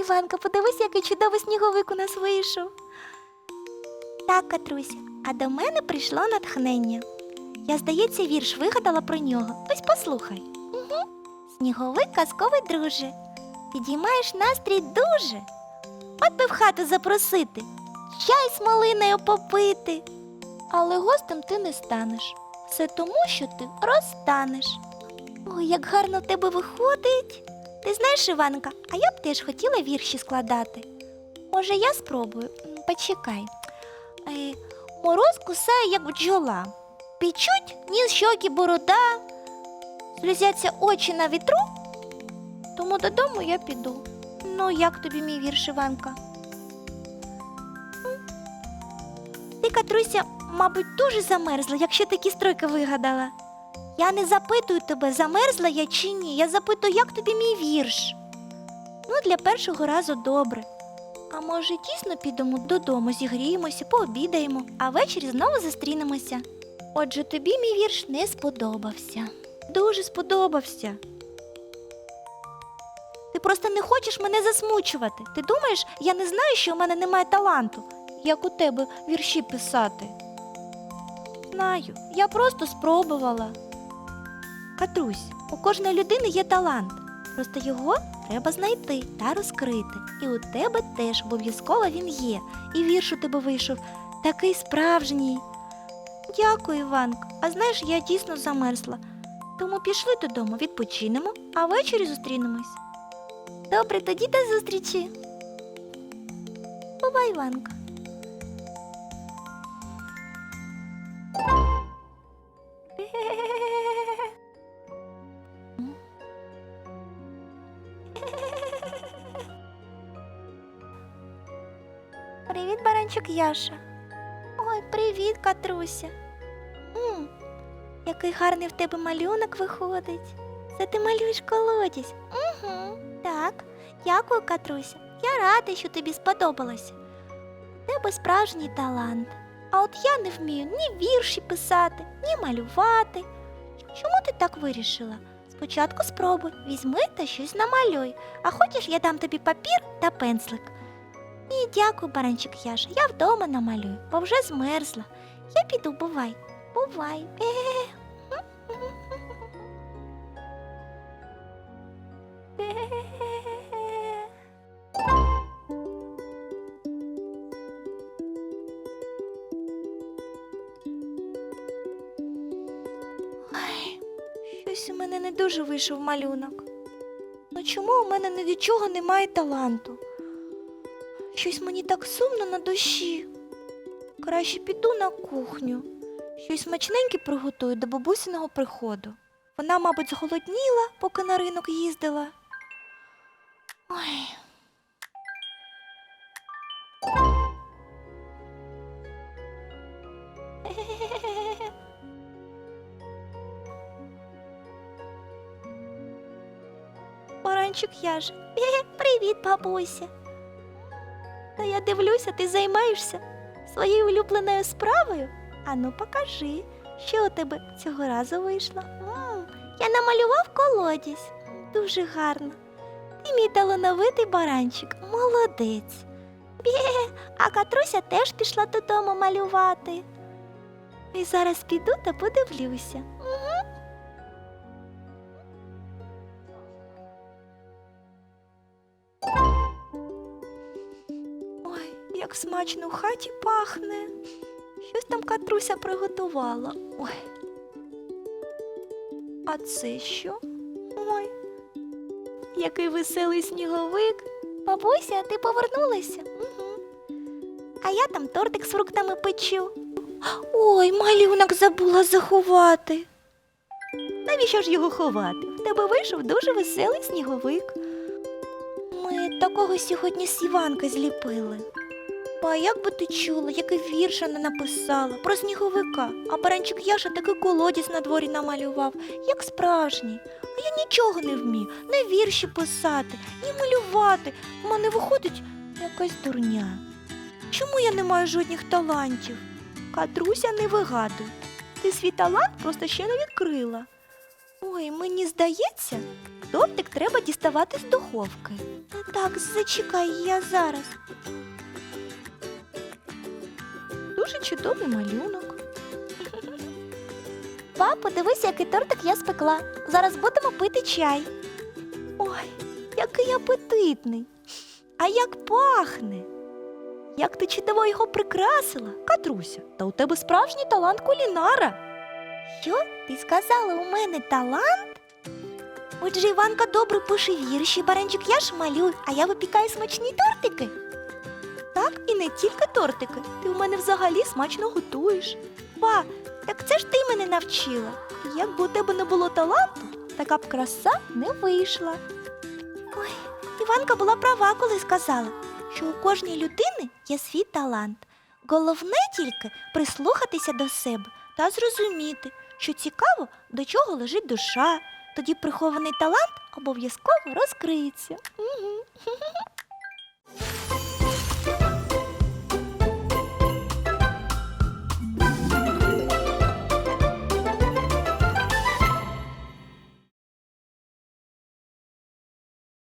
Іванка, подивись, який чудовий сніговик у нас вийшов. Так, Катруся, а до мене прийшло натхнення. Я, здається, вірш вигадала про нього. Ось послухай. Угу. Сніговик казковий друже. Підіймаєш настрій дуже. От би в хату запросити, чай з малиною попити. Але гостем ти не станеш. Все тому, що ти розстанеш. Ой, як гарно в тебе виходить. Ти знаєш, Іванка, а я б теж хотіла вірші складати. Може, я спробую? Почекай. Е, мороз кусає, як бджола. Пічуть ніс щоки борода, сльозяться очі на вітру, тому додому я піду. Ну, як тобі мій вірш, Іванка? Ти, Катруся, мабуть, дуже замерзла, якщо такі стройки вигадала. Я не запитую тебе, замерзла я чи ні. Я запитую, як тобі мій вірш. Ну, для першого разу добре. А може, дійсно підемо додому, зігріємося, пообідаємо, а ввечері знову зустрінемося. Отже, тобі мій вірш не сподобався. Дуже сподобався. Ти просто не хочеш мене засмучувати. Ти думаєш, я не знаю, що у мене немає таланту, як у тебе вірші писати. Знаю, я просто спробувала. Катрусь, у кожної людини є талант. Просто його треба знайти та розкрити. І у тебе теж обов'язково він є. І вірш у тебе вийшов такий справжній. Дякую, Іванка. А знаєш, я дійсно замерзла. Тому пішли додому, відпочинемо, а ввечері зустрінемось. Добре, тоді до зустрічі. Бувай, Іванка. Привіт, баранчик Яша. Ой, привіт, Катруся. м який гарний в тебе малюнок виходить. Це ти малюєш колодязь. Угу. Так, дякую, Катруся. Я рада, що тобі сподобалося. У тебе справжній талант. А от я не вмію ні вірші писати, ні малювати. Чому ти так вирішила? Спочатку спробуй, візьми та щось намалюй, а хочеш, я дам тобі папір та пензлик. Ні, дякую, баранчик Яша. Я вдома намалюю, бо вже змерзла. Я піду, бувай. Бувай. Ой, щось у мене не дуже вийшов малюнок. Ну чому у мене ні від чого немає таланту? Щось мені так сумно на душі. Краще піду на кухню. Щось смачненьке приготую до бабусиного приходу. Вона, мабуть, зголодніла, поки на ринок їздила. Ой. Баранчик Яж. Е, Привіт, бабуся. Та я дивлюся, ти займаєшся своєю улюбленою справою. Ану, покажи, що у тебе цього разу вийшло. Я намалював колодязь. Дуже гарно. Ти мій талановитий баранчик, молодець. Бє, а Катруся теж пішла додому малювати. І зараз піду та подивлюся. Як смачно в хаті пахне. Щось там Катруся приготувала. Ой. А це що? Ой. Який веселий сніговик. Бабуся, ти повернулася? Угу. А я там тортик з фруктами печу. Ой, малюнок забула заховати. Навіщо ж його ховати? В тебе вийшов дуже веселий сніговик. Ми такого сьогодні з Іванка зліпили. Па, як би ти чула, який вірш вона написала про сніговика, а баранчик Яша такий колодязь на дворі намалював, як справжній. А я нічого не вмію, не вірші писати, ні малювати. У мене виходить якась дурня. Чому я не маю жодних талантів? Катруся не вигадуй. Ти свій талант просто ще не відкрила. Ой, мені здається, тортик треба діставати з духовки. Так, зачекай, я зараз. Дуже чудовий малюнок. Папа, дивись, який тортик я спекла. Зараз будемо пити чай. Ой, який апетитний. А як пахне. Як ти чудово його прикрасила, Катруся, та у тебе справжній талант кулінара. Що? Ти сказала, у мене талант? Отже, Іванка добре пише вірші, баранчик я ж малюю, а я випікаю смачні тортики. Так, і не тільки тортики. Ти у мене взагалі смачно готуєш. Ба, так це ж ти мене навчила. Якби у тебе не було таланту, така б краса не вийшла. Ой, Іванка була права, коли сказала, що у кожній людини є свій талант. Головне тільки прислухатися до себе та зрозуміти, що цікаво, до чого лежить душа. Тоді прихований талант обов'язково розкриється. Мгм.